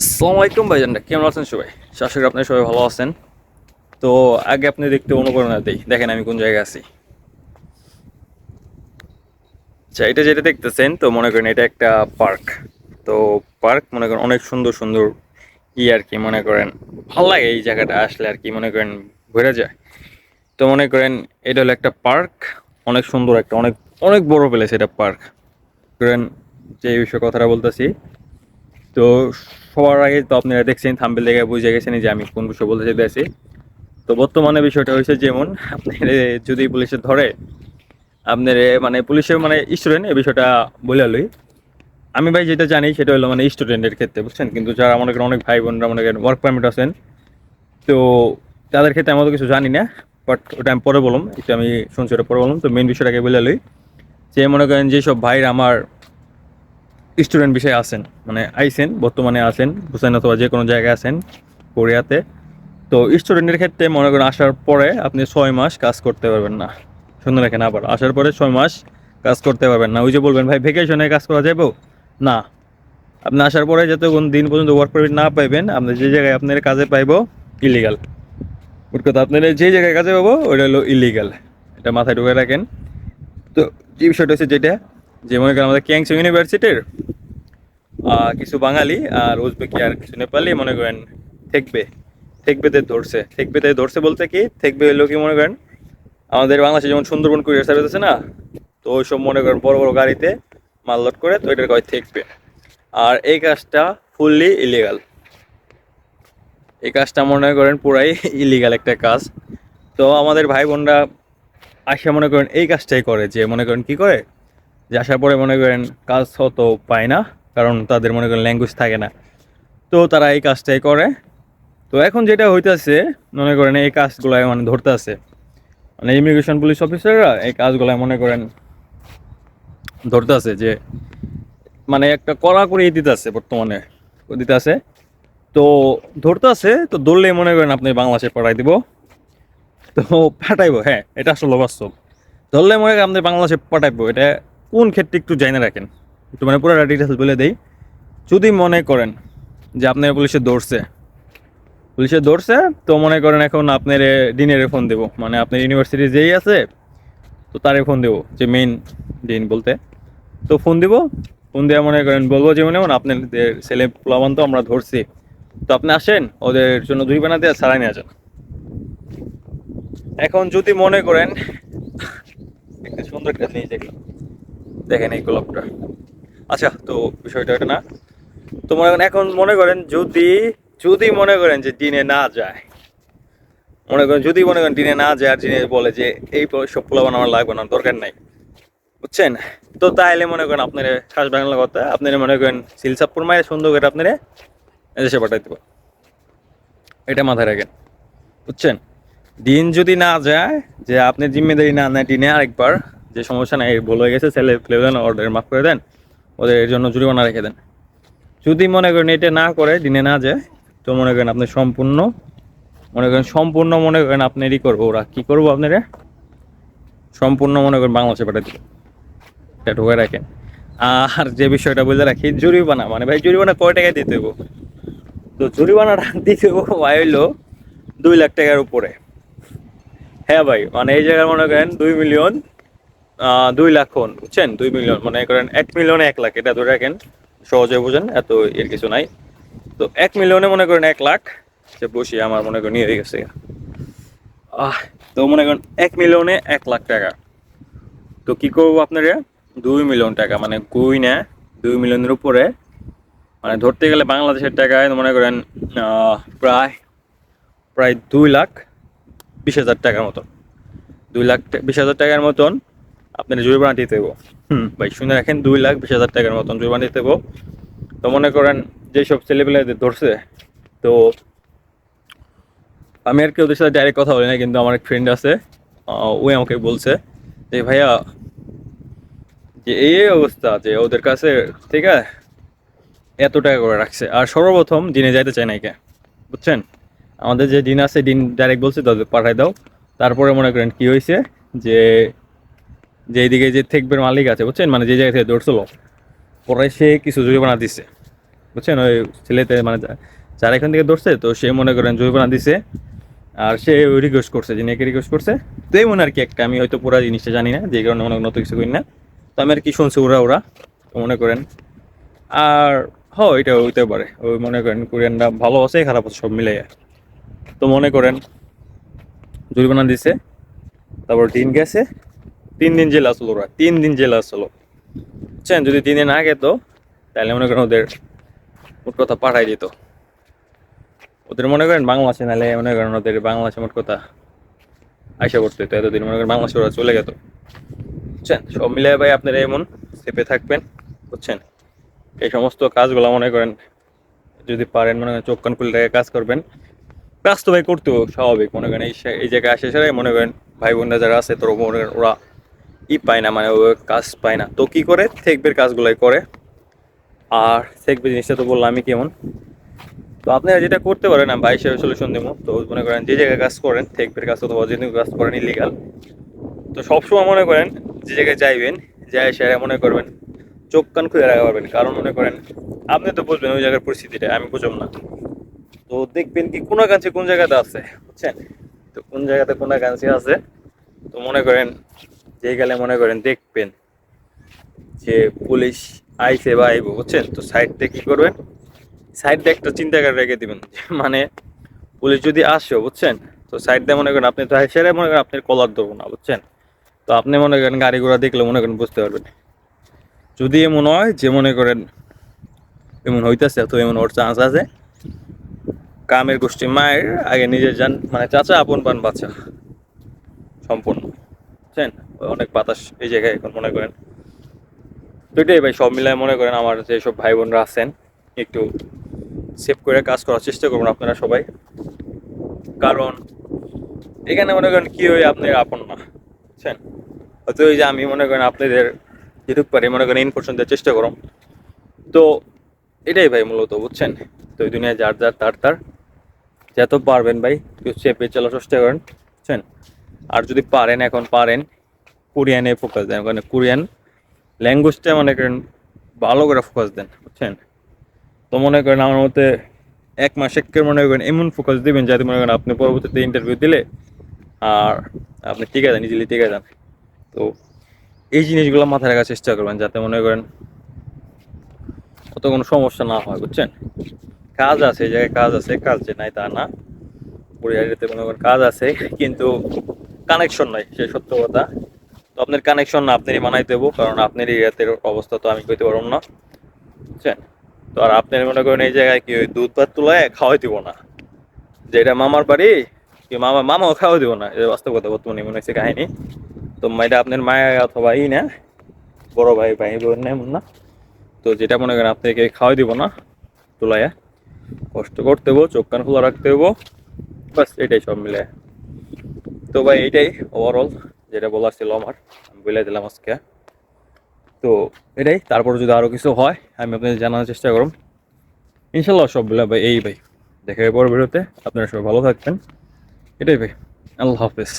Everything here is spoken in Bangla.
আসসালামু আলাইকুম ভাইজানরা কেমন আছেন সবাই? আশা করি আপনি সবাই ভালো আছেন। তো আগে আপনি দেখতে অনুপ্রেরণা দিই। দেখেন আমি কোন জায়গায় আছি। আচ্ছা এটা যেটা দেখতেছেন, তো মনে করেন এটা একটা পার্ক। তো পার্ক মনে করেন অনেক সুন্দর সুন্দর ই আর কি, মনে করেন ভালো লাগে এই জায়গাটা আসলে আর কি, মনে করেন ঘুরে যায়। তো মনে করেন এটা হলো একটা পার্ক, অনেক সুন্দর একটা, অনেক অনেক বড় প্লেস এটা পার্ক। করেন যে বিষয়ে কথাটা বলতেছি তো সবার আগে তো আপনারা দেখছেন থাম্বেল দেখে বুঝে গেছেন যে আমি কোন বিষয় বলতে চাইতেছি তো বর্তমানে বিষয়টা হয়েছে যেমন আপনার যদি পুলিশে ধরে আপনার মানে পুলিশের মানে স্টুডেন্ট এই বিষয়টা বলে লই। আমি ভাই যেটা জানি সেটা হলো মানে স্টুডেন্টের ক্ষেত্রে, বুঝছেন? কিন্তু যারা মনে করেন অনেক ভাই বোনরা মনে করেন ওয়ার্ক পারমিট আছেন, তো তাদের ক্ষেত্রে আমি কিছু জানি না বাট ওটা আমি পরে বললাম এটা আমি শুনছি, ওটা পরে বললাম তো মেন বিষয়টাকে বলে লই যে মনে করেন যেসব ভাইরা আমার স্টুডেন্ট বিষয়ে আছেন মানে আইসেন বর্তমানে আছেন বুঝছেন অথবা যে কোনো জায়গায় আছেন, কোরিয়াতে। তো স্টুডেন্টের ক্ষেত্রে মনে করেন আসার পরে আপনি ছয় মাস কাজ করতে পারবেন না। শুনে রাখেন আবার, আসার পরে ছয় মাস কাজ করতে পারবেন না। ওই যে বলবেন, ভাই ভেকেশনে কাজ করা যাব না। আপনি আসার পরে যতক্ষণ দিন পর্যন্ত ওয়ার্ক পারমিট না পাইবেন, আপনি যে জায়গায় আপনার কাজে পাইব ইলিগাল ওর কথা, আপনার যে জায়গায় কাজে পাবো ওটা হলো ইলিগাল এটা মাথায় ঢুকে রাখেন। তো যে বিষয়টা হচ্ছে যেটা যে মনে করেন আমাদের ক্যাংস ইউনিভার্সিটির কিছু বাঙালি আর উজবেকি আর কিছু নেপালি মনে করেন থেকবে থেকবেদের ধরছে। থেকবেদের ধরছে বলতে কি থেকবে হলো কি মনে করেন, আমাদের বাংলাদেশে যেমন সুন্দরবন কুরিয়ার সার্ভিস আছে না, তো ওই সব মনে করেন বড় বড় গাড়িতে মাল লোড করে তো এটার কয় থেকবে আর এই কাজটা ফুললি ইলিগাল এই কাজটা মনে করেন পুরাই ইলিগাল একটা কাজ। তো আমাদের ভাই বোনরা আসে মনে করেন এই কাজটাই করে, যে মনে করেন কি করে যে আসার পরে মনে করেন কাজ হতো পায় না, কারণ তাদের মনে করেন ল্যাঙ্গুয়েজ থাকে না। তো তারা এই কাজটাই করে। তো এখন যেটা হইতাছে, মনে করেন এই কাজগুলাই মানে ধরতে আছে মানে ইমিগ্রেশন পুলিশ অফিসাররা এই কাজগুলাই মনে করেন ধরতে আছে যে মানে একটা কড়া করে দিতে আছে বর্তমানে দিতে আছে তো ধরতে আছে তো ধরলেই মনে করেন আপনি বাংলাদেশে পাঠাই দিব। তো পাঠাইবো হ্যাঁ এটা আসলে বাস্তব। ধরলে মনে করেন আপনি বাংলাদেশে পাঠাইবো, এটা কোন ক্ষেত্রে একটু জানে রাখেন? একটু মানে পুরো ডিটেলস বলে দেই। যদি মনে করেন যে আপনার পুলিশে ধরছে পুলিশে ধরছে, তো মনে করেন এখন আপনার ডিনের ফোন দেবো। মানে আপনার ইউনিভার্সিটি যেই আছে, তো তারে ফোন দেবো, যে মেইন ডিন বলতে। তো ফোন দিব ফোন দেওয়া মনে করেন, বলব যে মনে করেন আপনাদের ছেলে প্লাবান তো আমরা ধরছি। তো আপনি আসেন, ওদের জন্য দুই বানা দিয়ে ছাড়াই নিয়ে যান এখন যদি মনে করেন, একটা সুন্দর একটা জিনিস দেখলাম। দেখেন এই গোলাপটা। আচ্ছা তো বিষয়টা এটা না। তো মনে করেন, এখন মনে করেন যদি যদি মনে করেন যে দিনে না যায়, মনে করেন যদি মনে করেন দিনে না যায় আর দিনে বলে যে এই সব পোলাবান আমার লাগবে না, দরকার নাই। বুঝছেন? তো তাহলে মনে করেন আপনার শ্বাস বাংলা কথা, আপনারা মনে করেন সিলসাপুর মায়ের সুন্দর করে আপনারা এদেশে পাঠাই দেবো। এটা মাথায় রাখেন। বুঝছেন? দিন যদি না যায়, যে আপনি জিম্মেদারি না নেয় দিনে আরেকবার যে সমস্যা নাই, ভুল হয়ে গেছে, ছেলে ফেলে দেন অর্ডার মাফ করে দেন, ওদের এর জন্য জরিমানা রেখে দেন। যদি মনে করেন এটা না করে, দিনে না যায়, তো মনে করেন আপনি সম্পূর্ণ, মনে করেন সম্পূর্ণ মনে করেন আপনি ই করব ওরা। কী করব আপনারা? সম্পূর্ণ মনে করেন বাংলাদেশে দেবো। এটা ঢুকে রাখেন। আর যে বিষয়টা বলে রাখি, জরিমানা মানে ভাই জরিমানা কয় টাকায় দিতে হব তো জরিমানাটা দিতে হব ভাই হইল দুই লাখ টাকার উপরে। হ্যাঁ ভাই মানে এই জায়গায় মনে করেন দুই মিলিয়ন দুই লাখ হন, বুঝছেন? দুই মিলিয়ন মনে করেন এক মিলিয়নে এক লাখ, এটা ধরে রাখেন, সহজে বুঝেন, এত এর কিছু নাই। তো এক মিলিয়নে মনে করেন এক লাখ সে বসি আমার মনে করেন নিয়ে গেছে। আহ, তো মনে করেন এক মিলিয়নে এক লাখ টাকা। তো কি করব আপনারা? দুই মিলিয়ন টাকা মানে গুই না, দুই মিলিয়নের উপরে। মানে ধরতে গেলে বাংলাদেশের টাকায় মনে করেন প্রায় প্রায় দুই লাখ বিশ হাজার টাকার মতন। দুই লাখ বিশ হাজার টাকার মতন। আপনার জরিমানা দিতে দেবো। হুম। ভাই শুনে রাখেন দুই লাখ বিশ হাজার টাকার মতন জরিমানা দিতে দেবো। তো মনে করেন যেসব ছেলেপেলেদের ধরছে তো আমি আর কি ওদের সাথে ডাইরেক্ট কথা বলি না কিন্তু আমার এক ফ্রেন্ড আছে ওই আমাকে বলছে যে ভাইয়া যে এই অবস্থা যে ওদের কাছে ঠিক আছে এত টাকা করে রাখছে। আর সর্বপ্রথম দিনে যাইতে চায় না কে বুঝছেন? আমাদের যে দিন আছে দিন ডাইরেক্ট বলছে তাদের পাঠাই দাও। তারপরে মনে করেন কি হয়েছে যে যে এইদিকে যে থেকবের মালিক আছে, বুঝছেন? মানে যে জায়গা থেকে ধরছিল পরে সে কিছু জরিমানা দিছে, বুঝছেন? ওই ছেলেতে মানে যারা এখান থেকে ধরছে তো সে মনে করেন জৈবনা দিছে, আর সে রিকোয়েস্ট করছে, যিনি একে রিকোয়েস্ট করছে, তো এই মনে আর কি একটা, আমি হয়তো পুরো জিনিসটা জানি না, যে কারণে মনে অত কিছু করি না। তো আমি আর কি শুনছি ওরা ওরা তো মনে করেন। আর হ এটা হইতে পারে। ওই মনে করেন কোরিয়ানরা ভালো আছে, খারাপ আছে, সব মিলে তো মনে করেন, জরিমানা দিছে, তারপর দিন গেছে তিন দিন জেল আসলো ওরা তিন দিন জেল আসলো। বুঝছেন? যদি তিন দিন আগে তো, তাহলে মনে করেন ওদের মোট কথা পাঠাই দিত। ওদের মনে করেন বাংলাদেশে নাহলে মনে করেন ওদের বাংলাদেশে মোট কথা আশা করতে তো এতদিন মনে করেন বাংলাদেশে ওরা চলে গেত। বুঝছেন? সব মিলিয়ে ভাই আপনারা এমন সেপে থাকবেন, বুঝছেন? এই সমস্ত কাজগুলো মনে করেন যদি পারেন, মনে করেন চোখ কান খুলে কাজ করবেন। কাজ তো ভাই করতেও স্বাভাবিক, মনে করেন এই জায়গায় আসে সেটাই মনে করেন ভাই বোনরা যারা আছে তোর মনে করেন ওরা ই পায় না মানে ও কাজ পায় না। তো কি করে? থেকবের কাজগুলাই করে। আর থেকবে জিনিসটা তো বললাম আমি কেমন? তো আপনারা যেটা করতে পারেন, আমি বাইশে সলিউশন দেবো। তো মনে করেন যে জায়গায় কাজ করেন, থেকবের কাজ অথবা যে কাজ করেন ইলিগাল তো সবসময় মনে করেন যে জায়গায় যাইবেন, যাই সেরা মনে করবেন, চোখ কান খুলে রাখা পারবেন। কারণ মনে করেন, আপনি তো বুঝবেন ওই জায়গার পরিস্থিতিটা, আমি বুঝব না। তো দেখবেন কি কোন গাছে কোন জায়গাতে আছে, বুঝছেন? তো কোন জায়গাতে কোন গাছে আছে? তো মনে করেন যে গেলে মনে করেন দেখবেন যে পুলিশ আইছে বা আইব, বুঝছেন? তো সাইড থেকে কি করবেন? সাইড দিয়ে একটা চিন্তা করে রেখে দিবেন। মানে পুলিশ যদি আসে, বুঝছেন? তো সাইড দিয়ে মনে করেন আপনি তো সেরে মনে করেন আপনার কলার ধরবো না, বুঝছেন? তো আপনি মনে করেন গাড়ি ঘোড়া দেখলে মনে করেন বুঝতে পারবেন। যদি এমন হয় যে মনে করেন এমন হইতেছে, তো এমন ওর চান্স আছে। কামের গোষ্ঠী মায়ের আগে নিজের যান মানে চাচা, আপন পান বাচ্চা, সম্পূর্ণ, বুঝছেন? অনেক বাতাস এই জায়গায় এখন মনে করেন। তো এটাই ভাই, সব মিলায় মনে করেন আমার যেসব ভাই বোনরা আছেন, একটু সেভ করে কাজ করার চেষ্টা করবেন আপনারা সবাই। কারণ এখানে মনে করেন কী হয়ে, আপনার আপন না, বুঝছেন? হয়তো ওই যে আমি মনে করেন আপনাদের যেটুক পারি, মনে করেন ইনফরমেশন দেওয়ার চেষ্টা করুন। তো এটাই ভাই মূলত, বুঝছেন? তো এই দুনিয়ায় যার যার, তার তার। যত পারবেন ভাই, একটু চেপে চলার চেষ্টা করেন, বুঝছেন? আর যদি পারেন, এখন পারেন কোরিয়ানে ফোকাস দেন ওখানে কোরিয়ান ল্যাঙ্গুয়েজটা মনে করেন ভালো করে ফোকাস দেন, বুঝছেন? তো মনে করেন আমার মতে এক মাস একের মনে করেন এমন ফোকাস দিবেন যাতে মনে করেন আপনি পরবর্তীতে ইন্টারভিউ দিলে আর আপনি টিকে যান ইজিলি টিকে যান তো এই জিনিসগুলো মাথায় রাখার চেষ্টা করবেন যাতে মনে করেন অত কোনো সমস্যা না হয়, বুঝছেন? কাজ আছে, এই জায়গায় কাজ আছে, কাজ যে নাই তা না। পরিবারেতে মনে করেন কাজ আছে, কিন্তু কানেকশন নাই, সে সত্য কথা। আপনার কানেকশন না আপনারই বানাই দেবো, কারণ আপনার এরিয়াতে অবস্থা তো আমি কইতে পারব না। বুঝছেন? তো আর আপনার মনে করেন এই জায়গায় কি ওই দুধ ভাত তুলায় খাওয়াই দিব না? যেটা মামার বাড়ি, কি মামা মামাও খাওয়াই দিব না? এটা বাস্তব কথা, বর্তমানে মনে হচ্ছে কাহিনী। তো এটা আপনার মায়া অথবা ই না, বড় ভাই ভাই বোন না না। তো যেটা মনে করেন আপনাকে খাওয়াই দিব না তুলাইয়া কষ্ট করতে হব, চোখ কান খোলা রাখতে হব, বাস এটাই সব মিলে তো ভাই এটাই ওভারঅল যেটা বলা ছিল আমার, আমি বলে দিলাম আজকে। তো এটাই, তারপর যদি আরও কিছু হয়, আমি আপনাদের জানার চেষ্টা করুন ইনশাল্লাহ সব বলে ভাই, এই ভাই, দেখা পর ভিডিওতে আপনারা সবাই ভালো থাকবেন। এটাই ভাই, আল্লাহ হাফেজ।